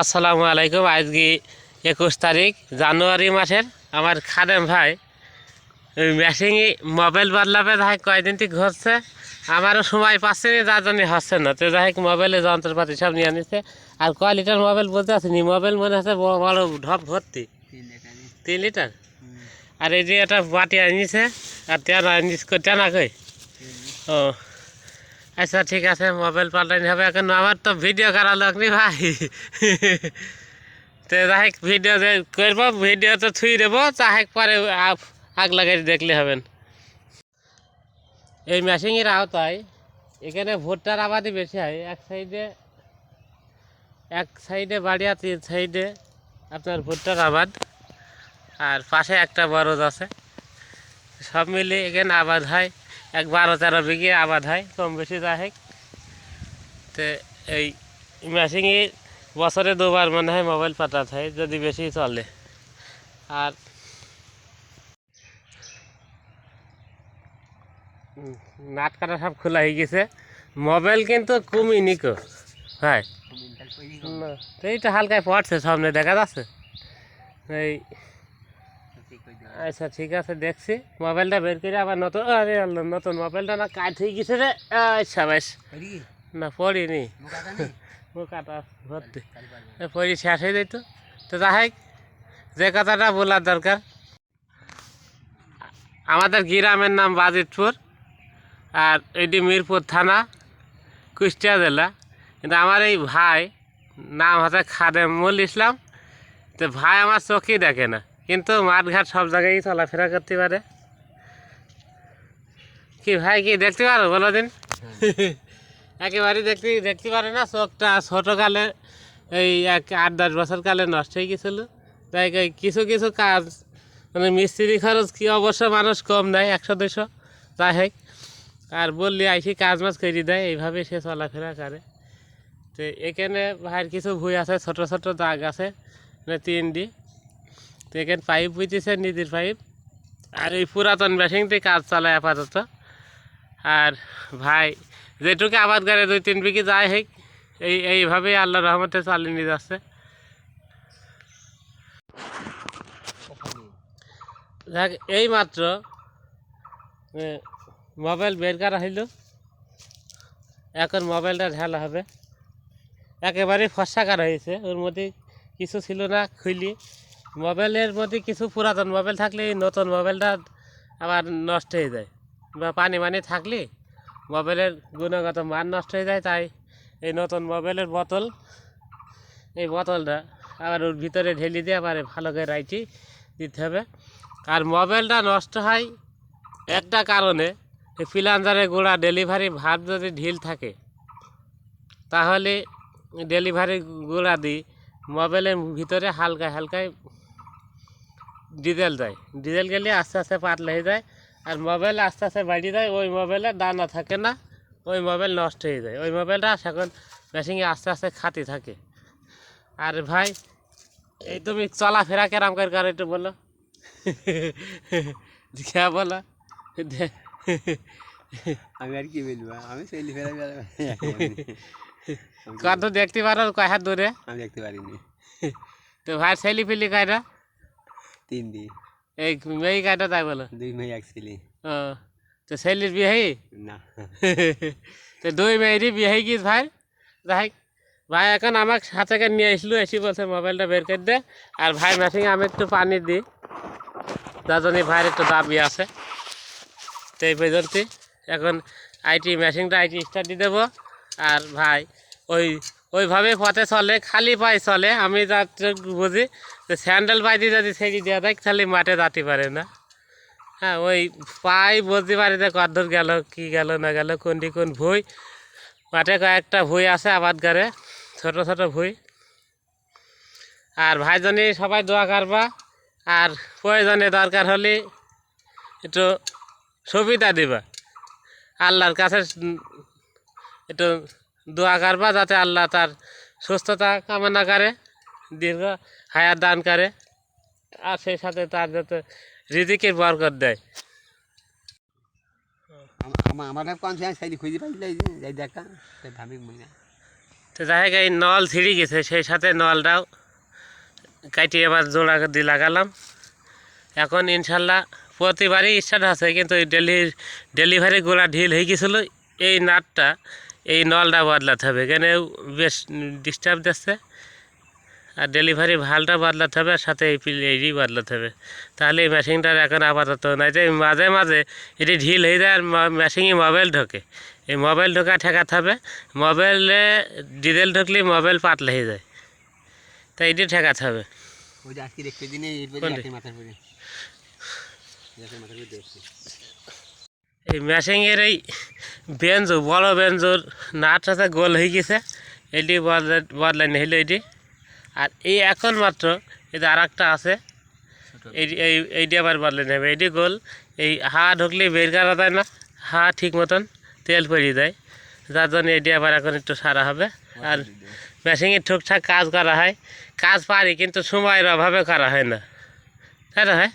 আসসালামু আলাইকুম। আজকে একুশ তারিখ জানুয়ারি মাসের আমার খাদেম ভাই। ওই মেশিনে মোবাইল বদলাবে যাই কয়দিন থেকে ঘুরছে আমারও সময় পাচ্ছে না যার জন্য হচ্ছে না। তো যাই মোবাইলে যন্ত্রপাতি সব নিয়ে নিচ্ছে। আর কয় লিটার মোবাইল বলতে আসেনি মোবাইল মনে হচ্ছে বড় বড় ঢপ ভর্তি। তিন লিটার আর এই যে একটা বাটি আনিছে আর টেনা আনিস টেনা কই? ও। আচ্ছা ঠিক আছে মোবাইল পাল্টানি হবে। এখন আমার তো ভিডিও করা লাগনি ভাই। তো যাই ভিডিও যে করব ভিডিও তো থুই দেবো চাহে পরে আগ লাগাই দেখলে হবেন। এই মেশিনের আওতায় এখানে ভুট্টার আবাদি বেশি হয়। এক সাইডে এক সাইডে বাড়ি আর তিন সাইডে আপনার ভুট্টার আবাদ, আর পাশে একটা বরজ আছে। সব মিলিয়ে এখানে আবাদ হয়। এক বারো তেরো বিঘে আবাদ হয় কম বেশি যা হোক। তো এই মেশিনে বছরে দুবার মনে হয় মোবাইল পাঠাতে হয় যদি বেশি চলে। আর নাট কাটা সব খোলা হয়ে গেছে। মোবাইল কিন্তু কমিনি কো হ্যাঁ। তো এইটা হালকায় পড়ছে সামনে দেখা যাচ্ছে। এই আচ্ছা ঠিক আছে দেখছি। মোবাইলটা বের করে আবার নতুন আরে আল্লাহ, নতুন মোবাইলটা না কাট হয়ে গেছে রে। আচ্ছা বেশ। না পড়িনি। ও কাটা ভর্তি এ পড়ি শেষ হয়ে যেত তো যাই যে কথাটা বলার দরকার। আমাদের গ্রামের নাম বাজিতপুর আর এটি মিরপুর থানা কুষ্টিয়া জেলা। কিন্তু আমার এই ভাই নাম হচ্ছে খাদেমুল ইসলাম। তো ভাই আমার চোখেই দেখে না। কিন্তু মাঠঘাট সব জায়গায় চলাফেরা করতে পারে। কি ভাই কি দেখতে পারো বলো দিন একেবারেই দেখতে দেখতে পারে না চোখটা ছোটোকালে এই এক আট দশ বছর কালে নষ্ট হয়ে গেছিল। তাই কিছু কিছু কাজ মানে মিস্ত্রি খরচ কি অবশ্য মানুষ কম দেয় একশো দুশো যাই হোক। আর বললি আইসি কাজ মাছ করে দেয় এইভাবে সে চলাফেরা করে। তো এখানে ভাইয়ের কিছু ভুই আছে ছোট ছোট দাগ আছে মানে তিন তিনটি। তো এখানে পাইপ বুঝতেছে নিদির পাইপ আর এই পুরাতন মেশিনটি কাজ চালায় আপাতত। আর ভাই, যেটুকু আবাদ করে দুই তিন বিঘি যায় হেক, এই, এইভাবেই আল্লাহ রহমতে চালিয়ে নিয়ে যাচ্ছে। দেখ এই মাত্র মোবাইল বের করা হইল। এখন মোবাইলটা ঢালা হবে। একেবারে ফসা করা হয়েছে। ওর মধ্যে কিছু ছিল না, খুলি। মোবাইলের মধ্যে কিছু পুরাতন মোবাইল থাকলে, নতুন মোবাইলটা আবার নষ্ট হয়ে যায়। বা পানি মানি থাকলে মোবাইলের গুণগত মান নষ্ট হয়ে যায়, তাই এই নতুন মোবাইলের বোতল, এই বোতলটা আবার ওর ভিতরে ঢেলে দিয়ে আবার ভালো করে রাইটি দিতে হবে। আর মোবাইলটা নষ্ট হয় একটা কারণে ফিলান্সারের গোড়া ডেলিভারি ভাব যদি ঢিল থাকে, তাহলে ডেলিভারি গোড়া দিই মোবাইলের ভিতরে হালকা হালকায় ডিজেল যায় ডিজেল গেলে আস্তে আস্তে পাতলা হয়ে যায় আর মোবাইল আস্তে আস্তে বাড়িয়ে যায় ওই মোবাইলে দানা থাকে না ওই মোবাইল নষ্ট হয়ে যায়। ওই মোবাইলটা এখন মেশিনে আস্তে আস্তে খাতি থাকে। আর ভাই এই তুমি চলাফেরা কেরাম করে কার একটু বলো। কে বলো। আমি আর কি বলব আমি সেলি ফেরা কত দেখতে পারো কয় হাত দূরে? আমি দেখতে পারিনি। তো ভাই ছেলি ফেলি কায়টা? তিন দি। এই মেয়ে কায়টা তাই বলো? দুই মেয়ে এক ছেলে ও তো ছেলির বিয়ে হই না। তো দুই মেয়েরই বিয়ে হয়ে গিয়েছে ভাই? যাই ভাই এখন আমাকে সাথে করে নিয়ে আসলো এসে বলছে মোবাইলটা বের করে দে আর ভাই মেশিনে আমি একটু পানি দিই যার জন্য ভাইয়ের একটু দাবি আছে। তো এই পর্যন্ত এখন আইটি মেশিনটা আইটি স্টার্ট দিয়ে দেবো আর ভাই ওই ওইভাবে পথে চলে, খালি পায়ে চলে। আমি যতটুকু বুঝি যে স্যান্ডেল পাই দিয়ে যদি ছেড়ে দেওয়া দেয় তাহলে মাঠে যাতে পারে না। হ্যাঁ ওই পাই বুঝতে পারি যে কদ্দূর গেল, কি গেল, না গেল, কোনটি কোন ভুই। মাঠে কয়েকটা ভুই আছে আবাদ করে ছোট ছোট ভুই। আর ভাইজনে সবাই দোয়া করবা। আর প্রয়োজনে দরকার হলে একটু সুবিধা দিবা। আল্লাহর কাছে একটু দোয়া করবা যাতে আল্লাহ তার সুস্থতা কামনা করে দীর্ঘ হায়াত দান করে আর সেই সাথে তার যাতে রিজিকের বরকত দেয়। আমার দেখা তো যাই এই নল ছিঁড়ে গেছে সেই সাথে নলটাও কাটিয়ে এবার জোড়া দিয়ে লাগালাম। এখন ইনশাল্লাহ প্রতিবারই স্টার্ট আছে কিন্তু ডেলি ডেলিভারি গোড়া ঢিল হয়ে গেছিল এই নাটটা এই নলটা বদলাতে হবে। এখানে বেশ ডিস্টার্ব দিচ্ছে। আর ডেলিভারি ভালটা বদলাতে হবে আর সাথে এই এইটি বদলাতে হবে। তাহলে এই মেশিনটার এখন আপাতত নাই যে মাঝে মাঝে এটি ঢিল হয়ে যায় আর মেশিনে মোবাইল ঢোকে। এই মোবাইল ঢোকা ঠেকাতে হবে। মোবাইলে ডিজেল ঢুকলে মোবাইল পাতলা হয়ে যায়। তাই এটি ঠেকাতে হবে। আজকে দেখতে দিনে মাথার এই মেশিংয়ের এই বেঞ্জো বড় বেঞ্জোর নাট আছে, গোল হয়ে গেছে। এটি বদলা বদলাই নিল এটি। আর এই এখন মাত্র এই আর একটা আছে। এই এই এইটি আবার বদলে নেবে। এটি গোল। এই হা ঢুকলে বের করা যায় না। হা ঠিক মতন তেল পড়িয়ে দেয়। যার জন্য এটি আবার এখন একটু সারা হবে। আর মেশিনে ঠিকঠাক কাজ করা হয়। কাজ পারি, কিন্তু সময়ের অভাবে করা হয় না। তাই না হয়